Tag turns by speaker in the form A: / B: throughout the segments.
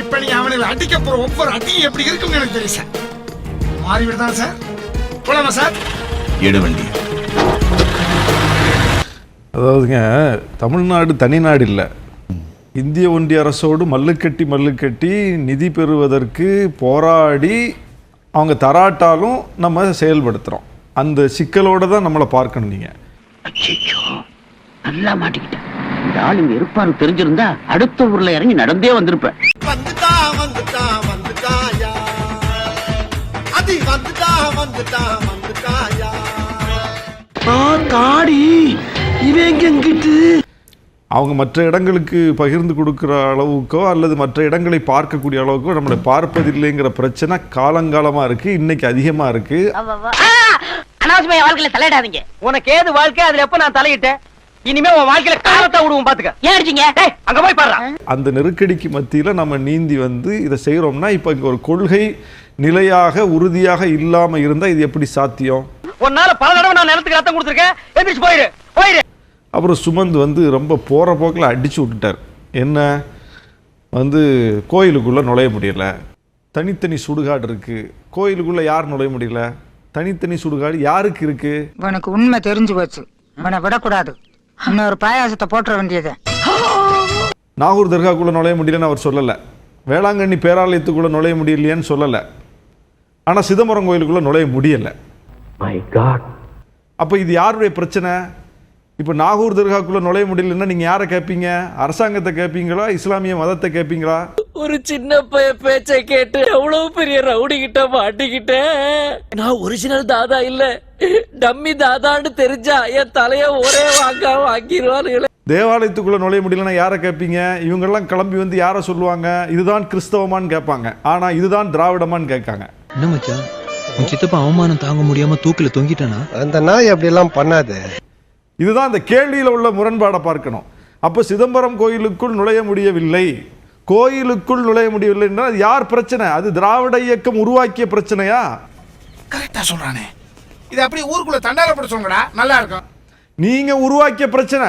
A: இப்ப நீ அவனை அடிக்க போற ஒவ்வொரு அடியும் எப்படி இருக்கும்னு எனக்கு தெரியும் சார். மாறி விடுதான் சார்? போலாமா சார்?
B: எடு வண்டி.
C: அதாவதுங்க தமிழ்நாடு தனிநாடு இல்லை. இந்திய ஒன்றிய அரசோடு மல்லுக்கட்டி மல்லுக்கட்டி நிதி பெறுவதற்கு போராடி அவங்க தராட்டாலும் நம்ம செயல்படுத்துகிறோம் அந்த சிக்கலோட தான் நம்மளை பார்க்கணும் நீங்கள்
D: நல்லா மாட்டிக்கிட்டேன். இந்த ஆள் இங்க இருப்பாரு தெரிஞ்சிருந்தா அடுத்த ஊர்ல இறங்கி நடந்தே வந்திருப்பேன்.
E: வந்துட்டா வந்துட்டா வந்துட்டாயா? அது வந்துட்டா வந்துட்டா வந்துட்டாயா?
F: தாடி எங்கிட்டு
C: அவங்க மற்ற இடங்களுக்கு பகிர்ந்து கொடுக்குற அளவுக்கோ அல்லது மற்ற இடங்களை பார்க்கக்கூடிய அளவுக்கோ நம்மளை பார்ப்பதில்லைங்கிற பிரச்சனை காலங்காலமாக இருக்குது இன்னைக்கு அதிகமாக இருக்குது
D: அனாவசியமா என் வாழ்க்கையில தலையிடாதீங்க.
F: உனக்கு ஏது வாழ்க்கை? அதுல எப்ப நான் தலையிட்டேன்? இனிமே உன் வாழ்க்கையில காலத்தை விடுவோம் பாத்துக்க.
D: ஏன் அடிச்சீங்க?
F: அங்க போய் பாடுறா.
C: அந்த நெருக்கடிக்கு மத்தியில் நம்ம நீந்தி வந்து இதை செய்கிறோம்னா இப்போ இங்கே ஒரு கொள்கை நிலையாக உறுதியாக இல்லாமல் இருந்தால் இது எப்படி சாத்தியம்?
F: உன்னால பல தடவை நான் நிலத்துக்கு ரத்தம் கொடுத்துருக்கேன். எந்திரிச்சு போயிரு போயிரு.
C: அப்புறம் சுமந்த் வந்து ரொம்ப போகிற போக்கில் அடிச்சு விட்டுட்டார். என்ன? வந்து கோயிலுக்குள்ளே நுழைய முடியல. தனித்தனி சுடுகாடு இருக்குது கோயிலுக்குள்ளே யார் நுழைய முடியல? தனித்தனி சுடுகாடு யாருக்கு இருக்குது
G: இவனுக்கு உண்மை தெரிஞ்சு போச்சு. இவனை விடக்கூடாது. இன்னொரு பாயாசத்தை போட்டுற வேண்டியது.
C: நாகூர் தர்காக்குள்ளே நுழைய முடியலன்னு அவர் சொல்லலை. வேளாங்கண்ணி பேராலயத்துக்குள்ளே நுழைய முடியலையேன்னு சொல்லலை. ஆனால் சிதம்பரம் கோயிலுக்குள்ளே நுழைய முடியலை.
D: மை காட்
C: அப்போ இது யாருடைய பிரச்சனை? இப்போ நாகூர் தர்காக்குள்ளே நுழைய முடியலன்னா நீங்கள் யாரை கேட்பீங்க அரசாங்கத்தை கேட்பீங்களா இஸ்லாமிய மதத்தை கேட்பீங்களா
H: ஒரு சின்ன பைய பேச்சை கேட்டு எவ்வளவு பெரிய ரவுடி கிட்ட மாட்டிக்கிட்டேன். நான் ஒரிஜினல் தாதா இல்ல. டம்மி தாதான்னு தெரிஞ்சா என் தலைய ஒரே வாங்க வாங்கிடுவானுங்களே.
C: தேவாலயத்துக்குள்ளே நுழைய முடியலன்னா யாரை கேட்பீங்க? இவங்கெல்லாம் கிளம்பி வந்து யாரை சொல்லுவாங்க? இதுதான் கிறிஸ்தவமான்னு கேட்பாங்க. ஆனால் இதுதான் திராவிடமான்னு கேட்காங்க.
I: என்ன மச்சான்? உன் சித்தப்பா அவமானம் தாங்க முடியாம தூக்கில தொங்கிட்டானா?
E: அந்த நாய் அப்படி எல்லாம் பண்ணாது.
C: இதுதான் அந்த கேள்வியில் உள்ள முரண்பாடை பார்க்கணும். அப்போ சிதம்பரம் கோயிலுக்குள் நுழைய முடியவில்லை. கோயிலுக்குள் நுழைய முடியவில்லை என்றால் அது யார் பிரச்சனை? அது திராவிட இயக்கம் உருவாக்கிய பிரச்சனையா?
A: கரெக்டா சொல்றானே. இது அப்படியே ஊருக்குள்ள தண்டாரப்பட சொல்லுங்கடா நல்லா இருக்கும்.
C: நீங்க உருவாக்கிய பிரச்சனை.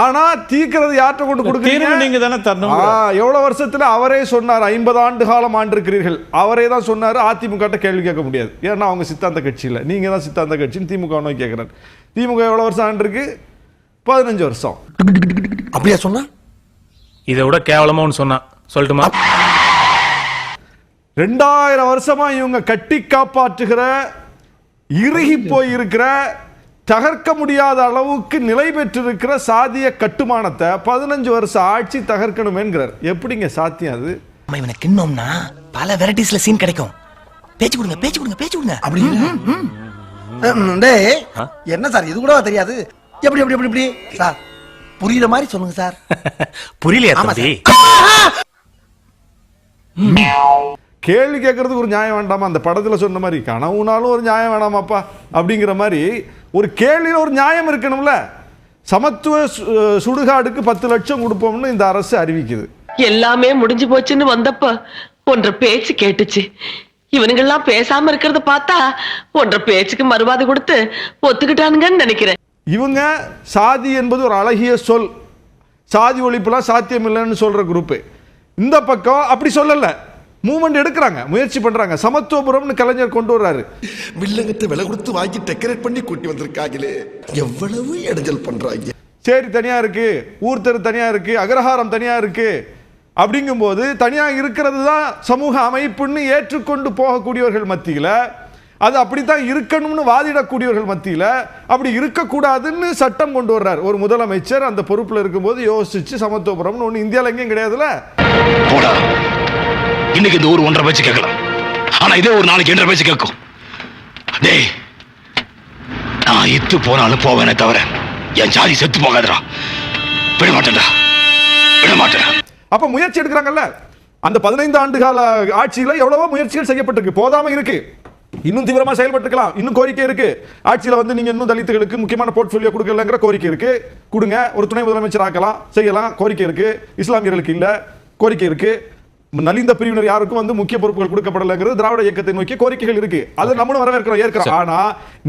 C: ஆனா தீர்க்கிறது யார்கிட்ட கொண்டு கொடுக்குறீங்க?
J: நீங்க தானே தரணும்
C: எவ்வளவு வருஷத்துல அவரே சொன்னார் ஐம்பது ஆண்டு காலம் ஆண்டிருக்கிறீர்கள். அவரே தான் சொன்னார் அதிமுக கேள்வி கேட்க முடியாது. ஏன்னா அவங்க சித்தாந்த கட்சி இல்ல நீங்க தான் சித்தாந்த கட்சின்னு திமுக நோக்கி கேட்கிறார். திமுக எவ்வளவு வருஷம் ஆண்டிருக்கு? பதினஞ்சு வருஷம்.
E: அப்படியா சொன்னா?
J: இதை விட கேவலமா ஒன்று சொன்னான் சொல்லட்டுமா?
C: ரெண்டாயிரம் வருஷமா இவங்க கட்டி காப்பாற்றுகிற இறுகி போய் இருக்கிற தகர்க்க முடியாத அளவுக்கு நிலை பெற்றிருக்கிற சாதிய கட்டுமானத்தை பதினஞ்சு வருஷம் ஆட்சி தகர்க்கணுமேங்கிறார் எப்படிங்க சாத்தியம் அது?
F: நம்ம இவனை கிண்ணோம்னா பல வெரைட்டிஸ்ல சீன் கிடைக்கும். பேச்சு கொடுங்க பேச்சு கொடுங்க பேச்சு கொடுங்க.
E: அப்படி டேய் என்ன சார்? இது கூட தெரியாது? எப்படி எப்படி எப்படி எப்படி? சார் புரியுற மாதிரி சொல்லுங்க சார்.
J: புரியலையா
E: ஆமா
J: தம்பி?
C: கேள்வி கேட்கறதுக்கு ஒரு நியாயம் வேண்டாமா? அந்த படத்துல சொன்ன மாதிரி கனவுனாலும் ஒரு நியாயம் வேணாமாப்பா அப்படிங்கிற மாதிரி ஒரு கேள்வியில் ஒரு நியாயம் இருக்கணும்ல. சமத்துவ சுடுகாடுக்கு பத்து லட்சம் கொடுப்போம்னு இந்த அரசு அறிவிக்குது.
H: எல்லாமே முடிஞ்சு போச்சுன்னு வந்தப்ப ஒன்ற பேச்சு கேட்டுச்சு. இவனுங்கெல்லாம் பேசாம இருக்கிறத பார்த்தா ஒன்ற பேச்சுக்கு மறுவாதி கொடுத்து ஒத்துக்கிட்டானுங்கன்னு நினைக்கிறேன்.
C: இவங்க சாதி என்பது ஒரு அழகிய சொல். சாதி ஒழிப்புலாம் சாத்தியம் இல்லைன்னு சொல்ற குரூப்பு இந்த பக்கம் அப்படி சொல்லல. மூவ்மெண்ட் எடுக்கிறாங்க முயற்சி பண்றாங்க. சமத்துவபுரம்னு கலைஞர் கொண்டு வர்றாரு.
E: வில்லங்கத்தை விலை கொடுத்து வாங்கி டெக்கரேட் பண்ணி கூட்டி வந்திருக்காங்களே. எவ்வளவு இடைஞ்சல் பண்றாங்க.
C: சேரி தனியா இருக்கு ஊர் தெரு தனியா இருக்கு அக்ரஹாரம் தனியா இருக்கு. அப்படிங்கும்போது தனியா இருக்கிறது தான் சமூக அமைப்புன்னு ஏற்றுக்கொண்டு போகக்கூடியவர்கள் மத்தியில அது அப்படித்தான் இருக்கணும்னு வாதிடக்கூடியவர்கள் மத்தியில அப்படி இருக்கக்கூடாதுன்னு சட்டம் கொண்டு வர்றார். ஒரு முதலமைச்சர் அந்த பொறுப்புல இருக்கும்போது யோசிச்சு சமத்துவபுரம்னு ஒன்று இந்தியாவில் எங்கேயும் கிடையாதுல்ல.
B: போடா. இன்னைக்கு இந்த ஊர் ஒன்றரை பேச்சு கேட்கலாம். ஆனா இதே ஒரு நாளைக்கு என்ற பேச்சு கேட்கும். டேய் நான் இத்து போனாலும் போவேனே தவிர என் ஜாதி செத்து போகாதடா. விட மாட்டேன்டா விட மாட்டேன்
C: அப்ப முயற்சி எடுக்கிறாங்கல்ல? அந்த பதினைந்து ஆண்டு கால ஆட்சியில எவ்வளவோ முயற்சிகள் செய்யப்பட்டிருக்கு. போதாம இருக்கு. இன்னும் தீவிரமா செயல்பட்டுக்கலாம் இன்னும் கோரிக்கை இருக்கு. ஆட்சியில வந்து நீங்க இன்னும் தலித்துகளுக்கு முக்கியமான போர்ட்ஃபோலியோ கொடுக்கலங்கிற கோரிக்கை இருக்கு. கொடுங்க. ஒரு துணை முதலமைச்சர் ஆக்கலாம் செய்யலாம். கோரிக்கை இருக்கு. இஸ்லாமியர்களுக்கு இல்ல. கோரிக்கை இருக்கு. நலிந்த பிரிவினர் யாருக்கும் வந்து முக்கிய பொறுப்புகள் கொடுக்கப்படலைங்கிறது திராவிட இயக்கத்தை நோக்கிய கோரிக்கைகள் இருக்கு. அது நம்மளும் வரவேற்கிறோம் ஏற்கிறோம். ஆனா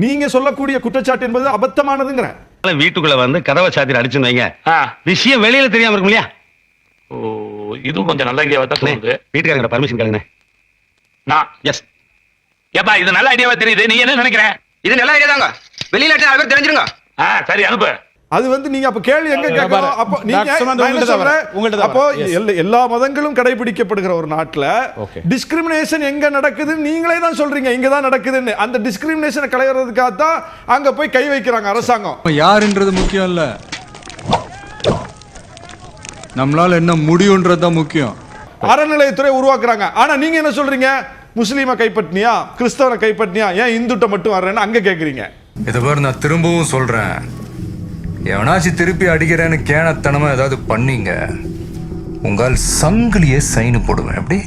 C: நீங்க சொல்லக்கூடிய குற்றச்சாட்டு என்பது அபத்தமானதுங்கிறேன்
K: வீட்டுக்குள்ள வந்து கதவை சாத்திர அடிச்சுன்னு வைங்க. விஷயம் வெளியில தெரியாம இருக்கும் இல்லையா? ஓ
B: இதுவும் கொஞ்சம் நல்ல ஐடியாவா தான் தோணுது
K: வீட்டுக்காரங்க பர்மிஷன் கேளுங்க
B: நான் எஸ் ஏப்பா இது நல்ல ஐடியாவா தெரியுது. நீ என்ன நினைக்கிற?
K: இது நல்ல ஐடியா தாங்க. வெளியில தெரிஞ்சிருங்க.
B: ஆ சரி அனுப்பு.
C: அது வந்து நீங்க அப்ப கேள்வி எங்க
J: பாரு.
C: அப்போ நீங்க
J: உங்கள்ட்ட
C: அப்போ. எல்லா- மதங்களும் கடைபிடிக்கப்படுகிற ஒரு நாட்டுல. டிஸ்கிரிமினேஷன் எங்க நடக்குது நீங்களே தான் சொல்றீங்க. இங்க தான் நடக்குதுன்னு. அந்த டிஸ்கிரிமினேஷனை களையறதுக்காக தான் அங்க போய் கை வைக்கிறாங்க அரசாங்கம்.
I: யாருன்றது முக்கியம் இல்ல. நம்மளால என்ன முடியும்ன்றது தான் முக்கியம்.
C: அறநிலையத்துறை உருவாக்குறாங்க. ஆனா நீங்க என்ன சொல்றீங்க? முஸ்லீமை கைப்பற்றினியா? கிறிஸ்தவனை கைப்பற்றினியா? ஏன் இந்துட்ட மட்டும் வர்றேன்னு அங்க கேக்குறீங்க?
I: இதை பாரு நான் திரும்பவும் சொல்றேன். எவனாச்சும் திருப்பி அடிக்கிறேன்னு கேனத்தனமா ஏதாவது பண்ணீங்க உங்கள் சங்கிலியே சைனு போடுவேன் எப்படி?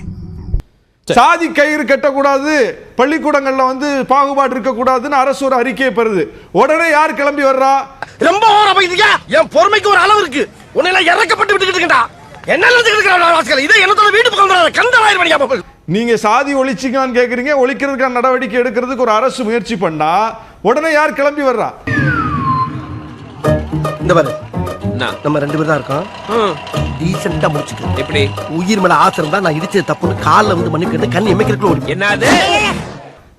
C: சாதி கயிறு கட்டக்கூடாது பள்ளிக்கூடங்கள்ல வந்து பாகுபாடு இருக்கக்கூடாதுன்னு அரசு ஒரு அறிக்கையை பெறுது. உடனே யார் கிளம்பி வர்றா?
E: ரொம்ப என் பொறுமைக்கு ஒரு அளவு இருக்கு. உன்னை எல்லாம் இறக்கப்பட்டு விட்டுக்கிட்டு இருக்கா.
C: நீங்க சாதி ஒழிச்சிங்களான்னு கேக்குறீங்க ஒழிக்கிறதுக்கான நடவடிக்கை எடுக்கிறதுக்கு ஒரு அரசு முயற்சி பண்ணா உடனே யார் கிளம்பி வர்றா?
E: இந்த பாரு. நம்ம ரெண்டு பேரும் தான் இருக்கோம். டீசெண்டா முடிச்சுக்க. எப்படி? உயிர் மேல ஆசை இருந்தா நான் இடிச்சது தப்புன்னு கால்ல வந்து மண்ணு கேட்டு கண் எமைக்கிறதுக்குள்ள ஓடி என்னது?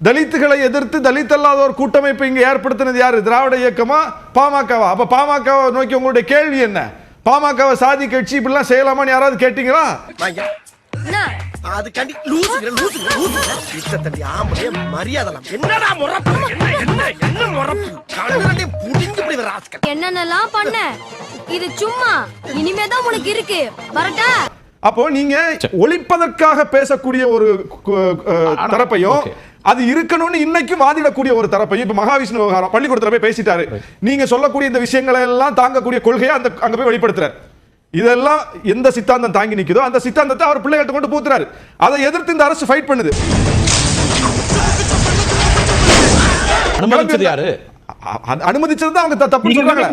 C: தலித்துகளை எதிர்த்து தலித் அல்லாத ஒரு கூட்டமைப்பை இங்க ஏற்படுத்தினது யாரு? திராவிட இயக்கமா? பாமகவா? அப்ப பாமகவை நோக்கி உங்களுடைய கேள்வி என்ன? பாமகவை சாதி கட்சி இப்படிலாம் செய்யலாமான்னு யாராவது கேட்டீங்களா?
E: அது கண்டி லூசு லூசு லூசு இத்த தண்டி ஆம்பளே மரியாதலாம். என்னடா முறப்பு? என்ன என்ன என்ன முறப்பு? கண்ணு ரெண்டையும் புடிஞ்சு இப்படி வர ஆஸ்கல்
G: என்னென்னலாம் பண்ண? இது சும்மா. இனிமேதான் உனக்கு இருக்கு. வரட்டா?
C: அப்போ நீங்க ஒழிப்பதற்காக பேசக்கூடிய ஒரு தரப்பையும் அது இருக்கணும்னு இன்னைக்கு வாதிடக்கூடிய ஒரு தரப்பையும் இப்ப மகாவிஷ்ணு விவகாரம் பள்ளிக்கூடத்துல போய் பேசிட்டாரு. நீங்க சொல்லக்கூடிய இந்த விஷயங்களை எல்லாம் தாங்கக்கூடிய கொள்கையை அந்த அங்க போய் வெளிப்படுத்துறாரு. இதெல்லாம் எந்த சித்தாந்தம் தாங்கி நிக்குதோ அந்த சித்தாந்தத்தை அவர் பிள்ளைகிட்ட கொண்டு பூத்துறாரு. அதை எதிர்த்து இந்த அரசு ஃபைட் பண்ணுது.
J: அனுமதிச்சது யாரு?
C: அனுமதிச்சது தான் அவங்க த- தப்புன்னு சொல்றாங்களே.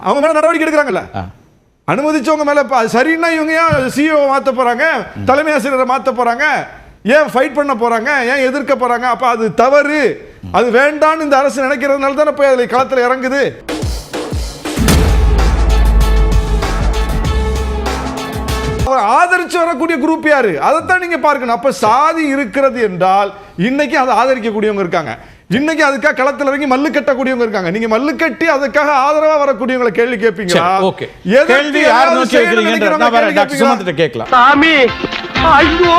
C: அவங்க மேல நடவடிக்கை எடுக்கிறாங்கல்ல. அனுமதிச்சவங்க மேல ப- சரின்னா இவங்க ஏன் சிஓ மாத்த போறாங்க? தலைமை ஆசிரியரை மாத்த போறாங்க? ஏன் ஃபைட் பண்ண போறாங்க? ஏன் எதிர்க்க போறாங்க? அப்ப அது தவறு. அது வேண்டான்னு இந்த அரசு நினைக்கிறதுனால தானே போய் அதுல களத்துல இறங்குது. ஆதரிச்சு வரக்கூடிய குரூப் யாரு? அதைத்தான் நீங்க பார்க்கணும். அப்ப சாதி இருக்கிறது என்றால் இன்னைக்கு அதை ஆதரிக்கக்கூடியவங்க இருக்காங்க. இன்னைக்கு அதுக்காக களத்துல இறங்கி மல்லு கட்டக்கூடியவங்க இருக்காங்க. நீங்க மல்லு கட்டி அதுக்காக ஆதரவா வரக்கூடியவங்களை கேள்வி கேட்பீங்களா
J: ஓகே. கேள்வி யார் நோக்கி வைக்கிறீங்கன்ற கேட்கலாம்.
E: சாமி ஐயோ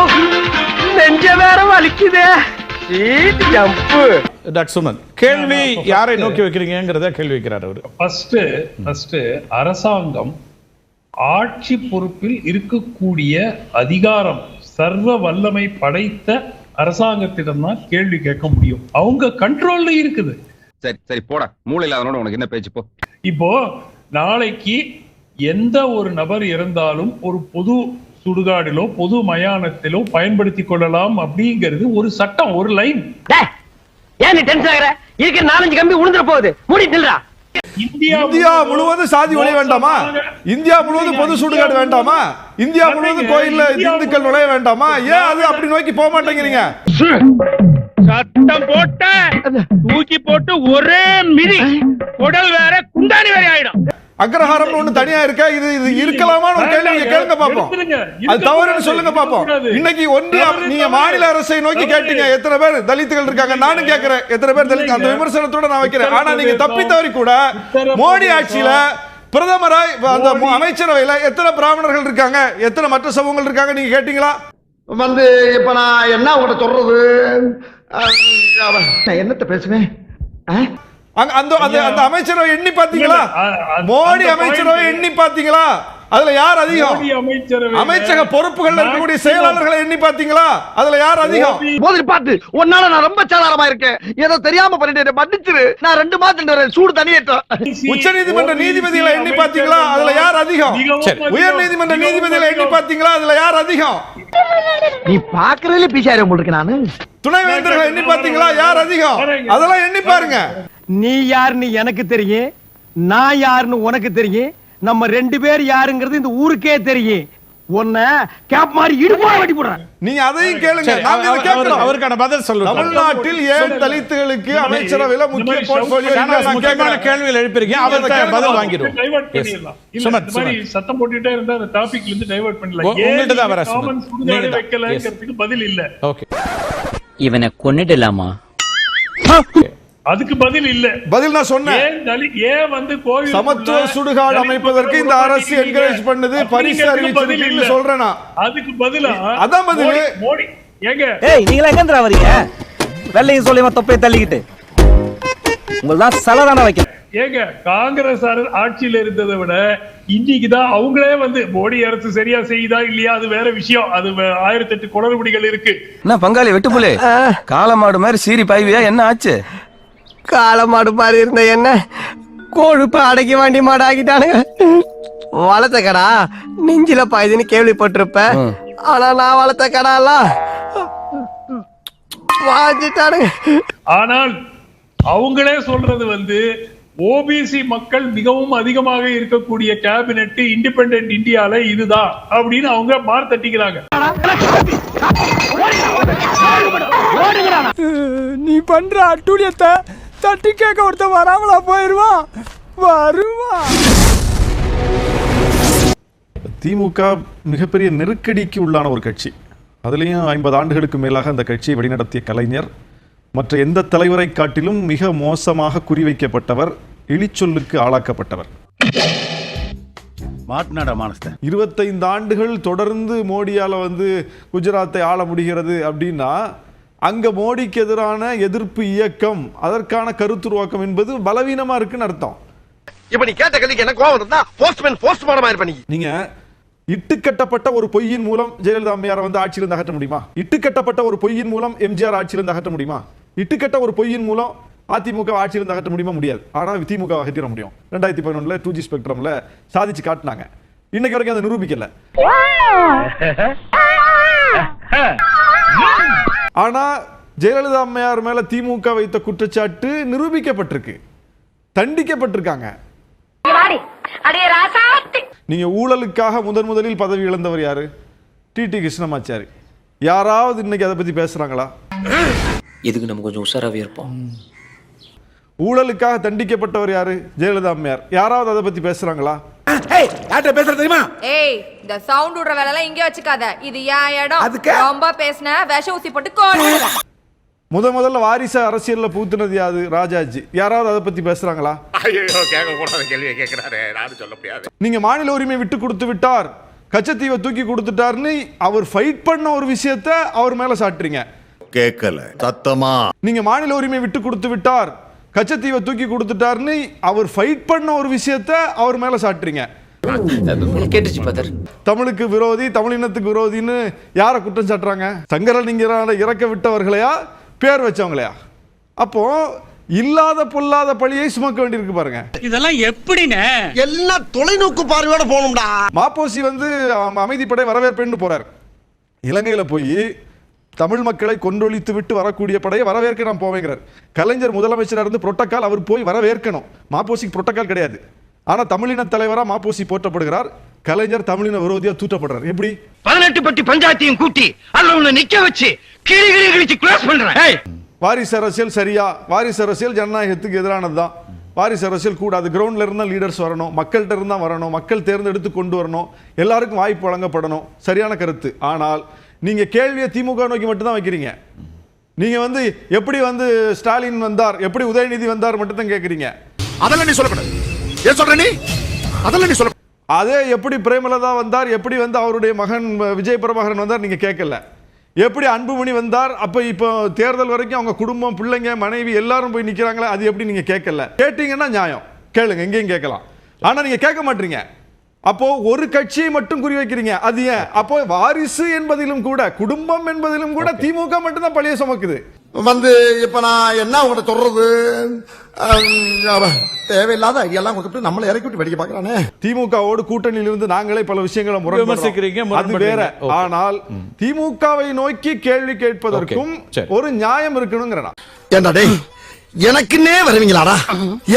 E: நெஞ்ச வேற வலிக்குதே. ஜம்பு
J: டாக்டர் சுமந்த் கேள்வி யாரை நோக்கி வைக்கிறீங்கிறத கேள்வி வைக்கிறார் அவரு.
L: ஃபர்ஸ்ட் ஃபர்ஸ்ட் அரசாங்கம் ஆட்சி பொறுப்பில் இருக்கக்கூடிய அதிகாரம் சர்வ வல்லமை படைத்த அரசாங்கத்திடம் தான் கேள்வி கேட்க முடியும். அவங்க கண்ட்ரோல்ல இருக்குது.
K: சரி சரி போட. மூளை இல்லாதனோட உனக்கு என்ன பேச்சு போ.
L: இப்போ நாளைக்கு எந்த ஒரு நபர் இறந்தாலும் ஒரு பொது சுடுகாடிலோ பொது மயானத்திலோ பயன்படுத்தி கொள்ளலாம் அப்படிங்கிறது ஒரு சட்டம் ஒரு லைன்
E: ஏன் நீ டென்ஷன் ஆகுற? இருக்கிற நாலஞ்சு கம்பி உளுந்துற போகுது. மூடி நில்றா.
C: இந்தியா முழுவதும் சாதி ஒளி வேண்டாமா? இந்தியா முழுவதும் பொது சுடுகாடு வேண்டாமா? இந்தியா முழுவதும் கோயில்ல இந்துக்கள் நுழைய வேண்டாமா? ஏன் அது அப்படி நோக்கி போக மாட்டேங்கிறீங்க?
L: சட்டம் போட்ட தூக்கி போட்டு ஒரே மிதி. உடல் வேற குண்டானி வேற ஆயிடும்.
C: அக்ரஹாரம்னு ஒண்ணு தனியா இருக்கா? இது இது இருக்கலாமான்னு ஒரு கேள்வி நீங்க கேளுங்க பாப்போம். அது தவறுன்னு சொல்லுங்க பாப்போம். இன்னைக்கு
L: தவறு,
C: நீங்க. மாநில அரசை நோக்கி. கேட்டீங்க. எத்தனை பேர் தலித்துகள் இருக்காங்க? நானும் கேட்கிறேன் எத்தனை பேர் தலித் அந்த விமர்சனத்தோட நான் வைக்கிறேன். ஆனா நீங்க தப்பி தவறி கூட மோடி ஆட்சியில பிரதமராய் அந்த அமைச்சரவையில எத்தனை பிராமணர்கள் இருக்காங்க? எத்தனை மற்ற சமூகங்கள் இருக்காங்க நீங்க கேட்டீங்களா?
E: வந்து இப்ப நான் என்ன உங்கள்ட்ட சொல்றது? நான் என்னத்த பேசுவேன்?
C: அங்க அந்த அந்த அந்த அமைச்சரவை எண்ணி பாத்தீங்களா மோடி அமைச்சரவை எண்ணி பாத்தீங்களா அதுல யார் அதிகம்? அமைச்சக பொறுப்புகள் இருக்கக்கூடிய செயலாளர்களை எண்ணி பாத்தீங்களா அதுல யார் அதிகம்?
E: மோதி பார்த்து உன்னால நான் ரொம்ப சாதாரணமா இருக்கேன். ஏதோ தெரியாம பண்ணிட்டேன் மன்னிச்சிரு. நான் ரெண்டு மாதம் சூடு தனியேற்றேன்
C: உச்ச நீதிமன்ற நீதிபதிகளை எண்ணி பாத்தீங்களா அதுல யார் அதிகம்? உயர் நீதிமன்ற நீதிபதிகளை எண்ணி பாத்தீங்களா அதுல யார் அதிகம்?
E: நீ பாக்குறதுல பிசாயிரம் போட்டுருக்க நானு.
C: துணைவேந்தர்களை எண்ணி பாத்தீங்களா யார் அதிகம்? அதெல்லாம் எண்ணி பாருங்க.
E: நீ யாருன்னு எனக்கு தெரியும். நான் யாருன்னு உனக்கு தெரியும். நம்ம ரெண்டு பேர் யாருங்கிறது இந்த ஊருக்கே தெரியும். உன்னை கேப் மாதிரி இடுப்பா வெட்டி போடுறேன்.
C: நீங்க அதையும் கேளுங்க. நாங்க இதை.
J: அவருக்கான பதில் சொல்லுங்க.
C: தமிழ்நாட்டில் ஏன் தலித்துகளுக்கு அமைச்சரவையில முக்கிய
J: முக்கியமான. கேள்விகள் அவருக்கு
C: அதை
J: பதில். வாங்கிடுவோம்.
L: டைவர்ட். பண்ணிடலாம்.
J: சுமத்.
L: சத்தம் போட்டுட்டே இருந்தா அந்த டாபிக்ல இருந்து டைவர்ட் பண்ணலாம்
J: உங்க- உங்கள்ட்ட தான் சுமத். நீங்க தான்.
L: வைக்கலங்கிறதுக்கு பதில் இல்ல.
J: ஓகே
H: இவனை கொன்னிடலாமா?
L: அதுக்கு பதில் இல்ல.
C: பதில் நான் சொன்னேன்.
L: ஏன் தலி ஏன் வந்து கோவில்
C: சமத்துவ சுடுகாடு அமைப்பதற்கு இந்த அரசு encourage பண்ணுது, பரிசு அறிவிச்சிருக்குன்னு சொல்றேன்.
L: அதுக்கு பதிலா?
C: அதான் பதிலு.
L: மோடி- ஏங்க?
F: ஏய் நீங்களா எங்க வரீங்க? வெள்ளையும் சொல்லி தொப்பையை தள்ளிக்கிட்டு? உங்களை தான் செல தானே வைக்க
L: ஏங்க காங்கிரஸ் ஆட்சியில இருந்ததை விட இன்னைக்கு தான் அவங்களே வந்து மோடி அரசு சரியா செய்யுதா இல்லையா? அது வேற விஷயம். அது ஆயிரத்தி எட்டு குளறுபடிகள் இருக்கு.
F: என்ன பங்காளி வெட்டுப்புலி? காலமாடு மாதிரி சீரி பாய்வியா? என்ன ஆச்சு?
E: காளை மாடு மாதிரி இருந்த என்ன. கொழுப்பு அடக்கி வாண்டி மாடு ஆக்கிட்டானுங்க. வளர்த்த கடா நெஞ்சில பாயுதுன்னு கேள்விப்பட்டிருப்ப. ஆனா நான் வளர்த்த கடாலாம் வாஞ்சிட்டானுங்க
L: ஆனால் அவங்களே சொல்றது வந்து ஓபிசி மக்கள் மிகவும் அதிகமாக இருக்கக்கூடிய கேபினெட் இண்டிபெண்டன்ட் இந்தியால இதுதான் அப்படின்னு அவங்க மார் தட்டிக்கிறாங்க
E: நீ பண்ற அட்டூழியத்தை தட்டி கேட்க ஒருத்தன் வராமலா போயிருவான். வருவான்.
C: திமுக மிகப்பெரிய நெருக்கடிக்கு உள்ளான ஒரு கட்சி. அதுலேயும் ஐம்பது ஆண்டுகளுக்கு மேலாக அந்த கட்சியை வழிநடத்திய கலைஞர் மற்ற எந்த தலைவரை காட்டிலும் மிக மோசமாக குறிவைக்கப்பட்டவர் இழிச்சொல்லுக்கு ஆளாக்கப்பட்டவர்.
B: மாட்டினாடா மானஸ்த
C: இருபத்தைந்து ஆண்டுகள் தொடர்ந்து மோடியால் வந்து குஜராத்தை ஆள முடிகிறது அப்படின்னா அங்க மோடிக்கு எதிரான எதிர்ப்பு இயக்கம் அதற்கான கருத்துருவாக்கம் என்பது பலவீனமா இருக்குன்னு அர்த்தம்.
E: இப்ப நீ கேட்ட கதைக்கு என்ன கோவம் இருந்தா போஸ்ட்மேன் போஸ்ட்மார்டமா இருப்ப நீ
C: நீங்க இட்டுக்கட்டப்பட்ட ஒரு பொய்யின் மூலம் ஜெயலலிதா அம்மையாரை வந்து ஆட்சியிலிருந்து அகற்ற முடியுமா? இட்டுக்கட்டப்பட்ட ஒரு பொய்யின் மூலம் எம்ஜிஆர் ஆட்சியிலிருந்து அகற்ற முடியுமா? இட்டுக்கட்ட ஒரு பொய்யின் மூலம் அதிமுக ஆட்சியிலிருந்து அகற்ற முடியுமா? முடியாது. ஆனா திமுக அகற்றிட முடியும். ரெண்டாயிரத்தி பதினொன்றுல டூ ஜி ஸ்பெக்ட்ரம்ல சாதிச்சு காட்டினாங்க. இன்னைக்கு வரைக்கும் அதை நிரூபிக்கல. ஆனா ஜெயலலிதா அம்மையார் மேல திமுக வைத்த குற்றச்சாட்டு நிரூபிக்கப்பட்டிருக்கு. தண்டிக்கப்பட்டிருக்காங்க. நீங்க ஊழலுக்காக முதன் முதலில் பதவி இழந்தவர் யாரு? டிடி கிருஷ்ணமாச்சாரி. யாராவது இன்னைக்கு அதை பத்தி பேசுறாங்களா?
H: இதுக்கு நம்ம கொஞ்சம் உஷாராவே இருப்போம்?
C: ஊழலுக்காக தண்டிக்கப்பட்டவர் யாரு? ஜெயலலிதா அம்மையார். யாராவது அதை பத்தி பேசுறாங்களா?
G: ஏய் இந்த சவுண்ட் விடுற வேலை எல்லாம் இங்கே வச்சுக்காத. இது ஏன் இடம்? ரொம்ப பேசின விஷ ஊசி போட்டு கோடு
C: முத முதல்ல வாரிசு அரசியல்ல பூத்துனது யாது ராஜாஜி. யாராவது அதை பத்தி பேசுறாங்களா? நீங்க மாநில உரிமை விட்டு கொடுத்து விட்டார். கச்சத்தீவை தூக்கி கொடுத்துட்டாருன்னு அவர் ஃபைட் பண்ண ஒரு விஷயத்த அவர் மேல சாட்டுறீங்க.
B: கேட்கல. சத்தமா?
C: நீங்க மாநில உரிமை விட்டு கொடுத்து விட்டார். கச்சத்தீவை தூக்கி கொடுத்துட்டாருன்னு அவர் ஃபைட் பண்ண ஒரு விஷயத்த அவர் மேல சாட்டுறீங்க.
H: கேட்டுச்சு பதர்
C: தமிழுக்கு விரோதி தமிழினத்துக்கு விரோதின்னு யாரை குற்றம் சாட்டுறாங்க? சங்கரலிங்கரான இறக்க விட்டவர்களையா பேர் வச்சவங்களையா? அப்போ இல்லாத பொல்லாத பழியை சுமக்க வேண்டியிருக்கு பாருங்க.
E: இதெல்லாம் எப்படின்னு எல்லாம் தொலைநோக்கு பார்வையோட போகணும்டா.
C: மாப்போசி வந்து அம்- அமைதிப்படை வரவேற்பேன்னு போறார். இலங்கையில போய் தமிழ் மக்களை கொன்றொழித்து விட்டு வரக்கூடிய படையை வரவேற்க நான் போவேங்கிறார். கலைஞர் முதலமைச்சராக இருந்து புரோட்டோக்கால் அவர் போய் வரவேற்கணும். மாப்போசிக்கு புரோட்டோக்கால் கிடையாது. ஆனா தமிழின தலைவரா மாப்போசி போற்றப்படுகிறார். கலைஞர் தமிழின விரோதியா தூற்றப்படுறார். எப்படி?
E: பதினெட்டு பட்டி பஞ்சாயத்தையும் கூட்டி அதுல நிக்க வச்சு
C: வாரிசு அரசியல் சரியா? வாரிசு அரசியல் ஜனநாயகத்துக்கு எதிரானது தான். வாரிசு அரசியல் கூடாது. கிரவுண்ட்ல இருந்தா லீடர்ஸ் வரணும். மக்கள்கிட்ட இருந்தா வரணும். மக்கள் தேர்ந்தெடுத்து கொண்டு வரணும். எல்லாருக்கும் வாய்ப்பு வழங்கப்படணும். சரியான கருத்து. ஆனால் நீங்க கேள்வியை திமுக நோக்கி மட்டும் தான் வைக்கிறீங்க. நீங்க வந்து எப்படி வந்து ஸ்டாலின் வந்தார் எப்படி உதயநிதி வந்தார் மட்டும் தான் கேட்குறீங்க
B: அதெல்லாம் நீ சொல்லக்கூடாது. ஏன் சொல்ற நீ? அதெல்லாம் நீ சொல்ல
C: அதே எப்படி பிரேமலதா வந்தார் எப்படி வந்து அவருடைய மகன் விஜய் பிரபாகரன் வந்தார் நீங்க கேட்கல எப்படி அன்புமணி வந்தார் அப்ப இப்போ தேர்தல் வரைக்கும் அவங்க குடும்பம் பிள்ளைங்க மனைவி எல்லாரும் போய் நிக்கிறாங்களே அது எப்படி நீங்க கேட்கல கேட்டீங்கன்னா நியாயம். கேளுங்க எங்கேயும் கேட்கலாம். ஆனா நீங்க கேட்க மாட்டீங்க. அப்போ ஒரு கட்சியை மட்டும் குறி வைக்கிறீங்க. அது ஏன்? அப்போ வாரிசு என்பதிலும் கூட குடும்பம் என்பதிலும் கூட திமுக மட்டும்தான் பழிய சுமக்குது.
E: வந்து இப்ப நான் என்ன உங்கள்கிட்ட சொல்றது? தேவையில்லாத ஐடியெல்லாம் கொடுத்துட்டு நம்மளை இறக்கி விட்டு வெடிக்க பாக்குறானே
C: திமுகவோடு கூட்டணியில் இருந்து நாங்களே பல விஷயங்களை
J: விமர்சிக்கிறீங்க,
C: முரண்படுறோம். அது வேற. ஆனால் திமுகவை நோக்கி கேள்வி கேட்பதற்கும். ஒரு நியாயம் இருக்கணுங்கிற நான்
E: ஏண்டா டேய் எனக்குன்னே வருவீங்களாடா?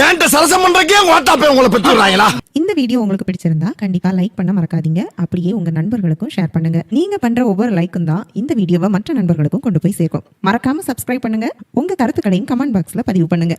E: ஏன்ட்ட சரசம் பண்றக்கே ஓட்டாப்பே உங்களை பெற்று விடுறாங்களா?
M: இந்த வீடியோ உங்களுக்கு பிடிச்சிருந்தா கண்டிப்பா லைக் பண்ண மறக்காதீங்க. அப்படியே உங்க நண்பர்களுக்கும் ஷேர் பண்ணுங்க. நீங்க பண்ற ஒவ்வொரு லைக்கும் தான் இந்த வீடியோவை மற்ற நண்பர்களுக்கும் கொண்டு போய் சேர்க்கும். மறக்காம சப்ஸ்கிரைப் பண்ணுங்க. உங்க கருத்துக்களையும் கமெண்ட் பாக்ஸ்ல பதிவு பண்ணுங்க.